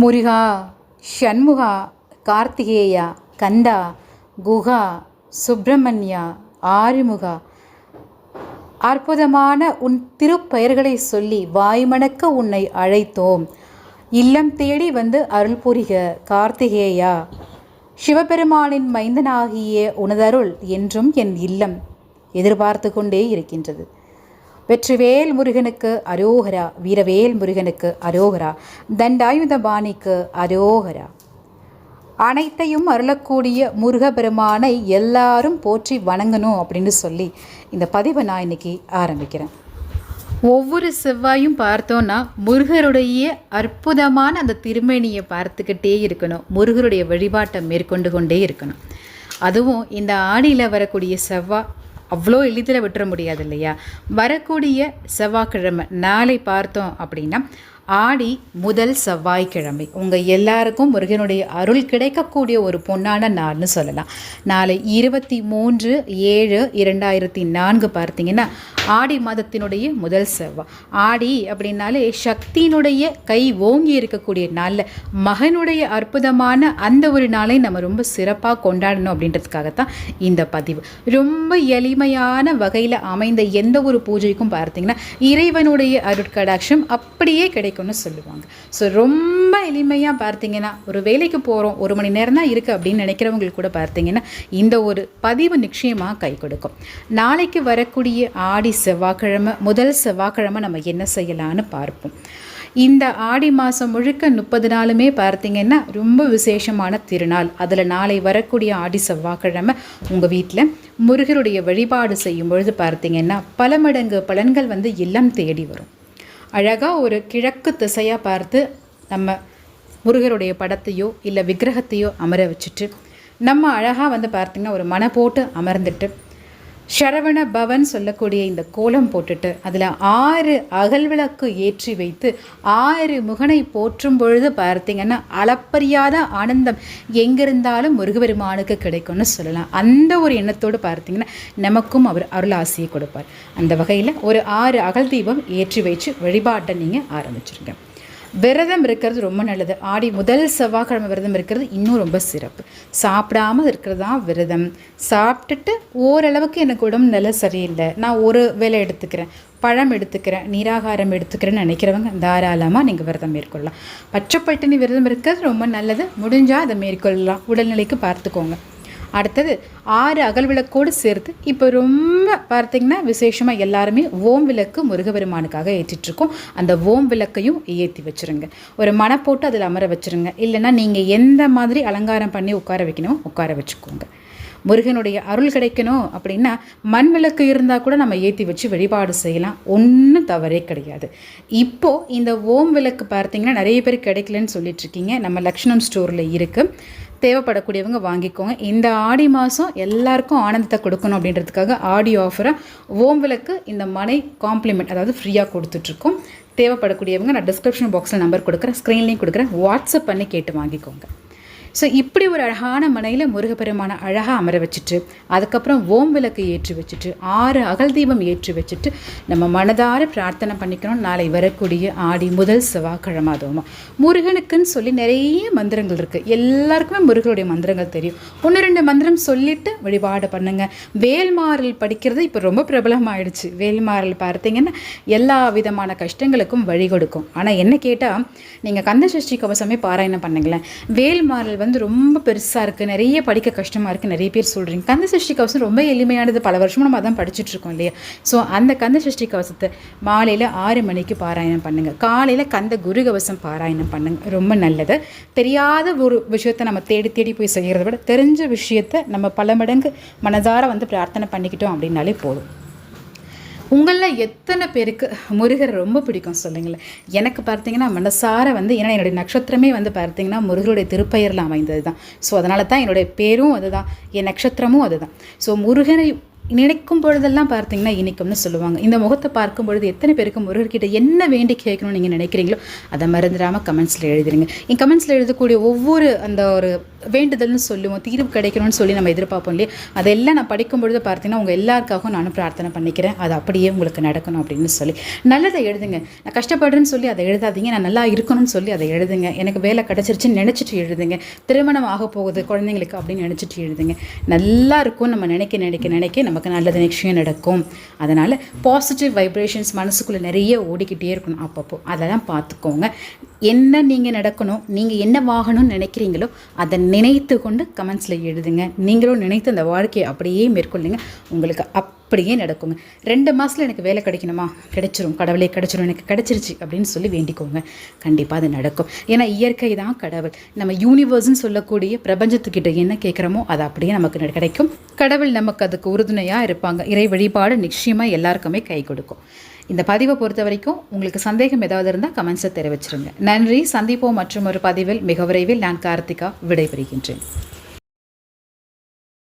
முருகா ஷண்முகா கார்த்திகேயா கந்தா குகா சுப்பிரமணியா ஆறுமுகா. அற்புதமான உன் திருப்பெயர்களை சொல்லி வாய்மணக்க உன்னை அழைத்தோம். இல்லம் தேடி வந்து அருள் புரிக கார்த்திகேயா. சிவபெருமானின் மைந்தனாகிய உனதருள் என்றும் என் இல்லம் எதிர்பார்த்து கொண்டே இருக்கின்றது. வெற்றிவேல் முருகனுக்கு அரோகரா வீரவேல் முருகனுக்கு அரோகரா தண்டாயுத பாணிக்கு அரோகரா. அனைத்தையும் அருளக்கூடிய முருகபெருமானை எல்லாரும் போற்றி வணங்கணும் அப்படின்னு சொல்லி இந்த பதிவை நான் இன்னைக்கு ஆரம்பிக்கிறேன். ஒவ்வொரு செவ்வாயும் பார்த்தோன்னா முருகருடைய அற்புதமான அந்த திருமேனியை பார்த்துக்கிட்டே இருக்கணும். முருகருடைய வழிபாட்டை மேற்கொண்டு கொண்டே இருக்கணும். அதுவும் இந்த ஆடியில் வரக்கூடிய செவ்வாய் அவ்வளோ எளிதில் விட்டுற முடியாது இல்லையா? வரக்கூடிய செவ்வாய்க்கிழமை நாளை பார்த்தோம் அப்படின்னா ஆடி முதல் செவ்வாய்க்கிழமை. உங்கள் எல்லாருக்கும் முருகனுடைய அருள் கிடைக்கக்கூடிய ஒரு பொன்னான நாள்னு சொல்லலாம். நாளை இருபத்தி மூன்று ஏழு இரண்டாயிரத்தி நான்கு பார்த்தீங்கன்னா ஆடி மாதத்தினுடைய முதல் செவ்வாய். ஆடி அப்படின்னாலே சக்தியினுடைய கை ஓங்கி இருக்கக்கூடிய நாளில் மகனுடைய அற்புதமான அந்த ஒரு நாளை நம்ம ரொம்ப சிறப்பாக கொண்டாடணும் அப்படின்றதுக்காகத்தான் இந்த பதிவு. ரொம்ப எளிமையான வகையில் அமைந்த எந்த ஒரு பூஜைக்கும் பார்த்தீங்கன்னா இறைவனுடைய அருட்கடாட்சம் அப்படியே கிடைக்கும். கிடைக்கும்னு சொல்லுவாங்க. ஸோ ரொம்ப எளிமையாக பார்த்தீங்கன்னா ஒரு வேலைக்கு போகிறோம் ஒரு மணி நேரம் தான் இருக்குது அப்படின்னு நினைக்கிறவங்களுக்கு கூட பார்த்தீங்கன்னா இந்த ஒரு பதிவு நிச்சயமாக கை கொடுக்கும். நாளைக்கு வரக்கூடிய ஆடி செவ்வாய்க்கிழமை முதல் செவ்வாய்க்கிழமை நம்ம என்ன செய்யலான்னு பார்ப்போம். இந்த ஆடி மாதம் முழுக்க முப்பது நாளுமே பார்த்தீங்கன்னா ரொம்ப விசேஷமான திருநாள். அதில் நாளை வரக்கூடிய ஆடி செவ்வாய்க்கிழமை உங்கள் வீட்டில் முருகருடைய வழிபாடு செய்யும் பொழுது பார்த்தீங்கன்னா பல மடங்கு பலன்கள் வந்து இல்லம் தேடி வரும். அழகாக ஒரு கிழக்கு திசையாக பார்த்து நம்ம முருகருடைய படத்தையோ இல்லை விக்கிரகத்தையோ அமர வச்சுட்டு நம்ம அழகாக வந்து பார்த்திங்கன்னா ஒரு மனை போட்டு அமர்ந்துட்டு சரவண பவன் சொல்லக்கூடிய இந்த கோலம் போட்டுட்டு அதில் ஆறு அகல் விளக்கு ஏற்றி வைத்து ஆறு முகனை போற்றும் பொழுது பார்த்தீங்கன்னா அளப்பரியாத ஆனந்தம். எங்கிருந்தாலும் முருகபெருமானுக்கு கிடைக்கும்னு சொல்லலாம். அந்த ஒரு எண்ணத்தோடு பார்த்தீங்கன்னா நமக்கும் அவர் அருள் ஆசையை கொடுப்பார். அந்த வகையில் ஒரு ஆறு அகல் தீபம் ஏற்றி வச்சு வழிபாட்டை நீங்கள் ஆரம்பிச்சிருங்க. விரதம் இருக்கிறது ரொம்ப நல்லது. ஆடி முதல் செவ்வாய்க்கிழமை விரதம் இருக்கிறது இன்னும் ரொம்ப சிறப்பு. சாப்பிடாம இருக்கிறது தான் விரதம். சாப்பிட்டுட்டு ஓரளவுக்கு எனக்கு உடம்பு நிலை சரியில்லை. நான் ஒரு வேலை எடுத்துக்கிறேன். பழம் எடுத்துக்கிறேன். நீராகாரம் எடுத்துக்கிறேன்னு நினைக்கிறவங்க தாராளமாக நீங்கள் விரதம் மேற்கொள்ளலாம். பச்சைப்பட்டினி விரதம் இருக்கிறது ரொம்ப நல்லது. முடிஞ்சால் அதை மேற்கொள்ளலாம். உடல்நிலைக்கு பார்த்துக்கோங்க. அடுத்தது ஆறு அகல் விளக்கோடு சேர்த்து இப்போ ரொம்ப பார்த்தீங்கன்னா விசேஷமாக எல்லாருமே ஓம் விளக்கு முருகபெருமானுக்காக ஏற்றிட்டுருக்கோம். அந்த ஓம் விளக்கையும் ஏற்றி வச்சுருங்க. ஒரு மனை போட்டு அதில் அமர வச்சுருங்க. இல்லைன்னா நீங்கள் எந்த மாதிரி அலங்காரம் பண்ணி உட்கார வைக்கணுமோ உட்கார வச்சுக்கோங்க. முருகனுடைய அருள் கிடைக்கணும் அப்படின்னா மண் விளக்கு இருந்தால் கூட நம்ம ஏற்றி வச்சு வழிபாடு செய்யலாம். ஒன்றும் தவறே கிடையாது. இப்போது இந்த ஓம் விளக்கு பார்த்தீங்கன்னா நிறைய பேர் கிடைக்கலன்னு சொல்லிட்டு இருக்கீங்க நம்ம லக்ஷ்மணம் ஸ்டோரில் இருக்குது தேவைப்படக்கூடியவங்க வாங்கிக்கோங்க. இந்த ஆடி மாதம் எல்லாருக்கும் ஆனந்தத்தை கொடுக்கணும் அப்படின்றதுக்காக ஆடி ஆஃபராக ஓம் விளக்கு இந்த மனை காம்ப்ளிமெண்ட் அதாவது ஃப்ரீயாக கொடுத்துட்ருக்கோம். தேவைப்படக்கூடியவங்க நான் டிஸ்கிரிப்ஷன் பாக்ஸில் நம்பர் கொடுக்குறேன் ஸ்க்ரீன்லேயும் கொடுக்குறேன். வாட்ஸ்அப் பண்ணி கேட்டு வாங்கிக்கோங்க. ஸோ இப்படி ஒரு அழகான மனையில் முருகப்பெருமான அழகாக அமர வச்சுட்டு அதுக்கப்புறம் ஓம் விளக்கு ஏற்றி வச்சுட்டு ஆறு அகல் தீபம் ஏற்றி வச்சுட்டு நம்ம மனதார பிரார்த்தனை பண்ணிக்கணும். நாளை வரக்கூடிய ஆடி முதல் செவ்வாய்க்கிழமை அதுவுமா. முருகனுக்குன்னு சொல்லி நிறைய மந்திரங்கள் இருக்குது எல்லாருக்குமே முருகனுடைய மந்திரங்கள் தெரியும். ஒன்று ரெண்டு மந்திரம் சொல்லிட்டு வழிபாடு பண்ணுங்கள் வேல்மாறல் படிக்கிறது இப்போ ரொம்ப பிரபலமாயிடுச்சு. வேல்மாறல் பார்த்தீங்கன்னா எல்லா விதமான கஷ்டங்களுக்கும் வழி கொடுக்கும். ஆனால் என்ன கேட்டால் நீங்கள் கந்த சஷ்டி கவசமே பாராயணம் பண்ணுங்களேன். வேல்மாறல் வந்து ரொம்ப பெருசாக இருக்குது நிறைய படிக்க கஷ்டமாக இருக்குது நிறைய பேர் சொல்கிறீங்க கந்த சஷ்டி கவசம் ரொம்ப எளிமையானது. பல வருஷமும் நம்ம அதான் படிச்சுட்ருக்கோம் இல்லையா? ஸோ அந்த கந்த சஷ்டி கவசத்தை மாலையில் ஆறு மணிக்கு பாராயணம் பண்ணுங்கள் காலையில் கந்த குரு கவசம் பாராயணம் பண்ணுங்கள் ரொம்ப நல்லது. தெரியாத ஒரு விஷயத்தை நம்ம தேடி தேடி போய் செய்கிறத விட தெரிஞ்ச விஷயத்தை நம்ம பல மடங்கு மனதார வந்து பிரார்த்தனை பண்ணிக்கிட்டோம் அப்படின்னாலே போதும். உங்களில் எத்தனை பேருக்கு முருகர் ரொம்ப பிடிக்கும் சொல்லுங்களேன். எனக்கு பார்த்தீங்கன்னா மனசார வந்து ஏன்னா என்னுடைய நட்சத்திரமே வந்து பார்த்தீங்கன்னா முருகருடைய திருப்பெயரில் அமைந்தது தான் ஸோ அதனால தான் என்னுடைய பேரும் அதுதான். என் நட்சத்திரமும் அதுதான். ஸோ முருகனை நினைக்கும் பொழுதெல்லாம் பார்த்தீங்கன்னா இனிக்கும்னு சொல்லுவாங்க. இந்த முகத்தை பார்க்கும் பொழுது எத்தனை பேருக்கு முருகர்கிட்ட என்ன வேண்டி கேட்கணும்னு நீங்கள் நினைக்கிறீங்களோ அதை மறந்துடாமல் கமெண்ட்ஸில் எழுதிடுங்க என் கமெண்ட்ஸில் எழுதக்கூடிய ஒவ்வொரு அந்த ஒரு வேண்டுதல்னு சொல்லுவோம் தீர்வு கிடைக்கணும்னு சொல்லி நம்ம எதிர்பார்ப்போம் இல்லையா? அதெல்லாம் நான் படிக்கும் பொழுது பார்த்தீங்கன்னா உங்கள் எல்லாருக்காகவும் நானும் பிரார்த்தனை பண்ணிக்கிறேன். அது அப்படியே உங்களுக்கு நடக்கணும் அப்படின்னு சொல்லி. நல்லதை எழுதுங்க. நான் கஷ்டப்படுறேன்னு சொல்லி அதை எழுதாதீங்க. நான் நல்லா இருக்கணும்னு சொல்லி அதை எழுதுங்க. எனக்கு வேலை கிடச்சிருச்சுன்னு நினச்சிட்டு எழுதுங்க. திருமணம் ஆக போகுது குழந்தைங்களுக்கு அப்படின்னு நினச்சிட்டு எழுதுங்க. நல்லா இருக்கும் நம்ம நினைக்க நினைக்க நினைக்க நம்ம நமக்கு நல்லது நிச்சயம் நடக்கும். அதனால் பாசிட்டிவ் வைப்ரேஷன்ஸ் மனசுக்குள்ளே நிறைய ஓடிக்கிட்டே இருக்கணும் அப்பப்போ. அதெல்லாம் பார்த்துக்கோங்க. என்ன நீங்கள் நடக்கணும் நீங்கள் என்ன வாகனம்னு நினைக்கிறீங்களோ அதை நினைத்து கொண்டு கமெண்ட்ஸில் எழுதுங்க. நீங்களும் நினைத்து அந்த வாழ்க்கையை அப்படியே மேற்கொள்ளுங்க. உங்களுக்கு அப் அப்படியே நடக்குங்க. ரெண்டு மாதத்தில் எனக்கு வேலை கிடைக்கணுமா? கிடைச்சிரும். கடவுளே கிடைச்சிரும். எனக்கு கிடைச்சிருச்சு அப்படின்னு சொல்லி வேண்டிக்கோங்க. கண்டிப்பாக அது நடக்கும். ஏன்னா இயற்கை தான் கடவுள். நம்ம யூனிவர்ஸ்ன்னு சொல்லக்கூடிய பிரபஞ்சத்துக்கிட்ட என்ன கேட்குறோமோ அது அப்படியே நமக்கு கிடைக்கும். கடவுள் நமக்கு அதுக்கு உறுதுணையாக இருப்பாங்க. இறை வழிபாடு நிச்சயமாக எல்லாருக்குமே கை கொடுக்கும். இந்த பதிவை பொறுத்த வரைக்கும் உங்களுக்கு சந்தேகம் ஏதாவது இருந்தால் கமெண்ட்ஸை தெரிவிச்சிருங்க. நன்றி. சந்திப்போம் மற்றும் ஒரு பதிவில். மிக விரைவில் நான் கார்த்திகா விடைபெறுகின்றேன்.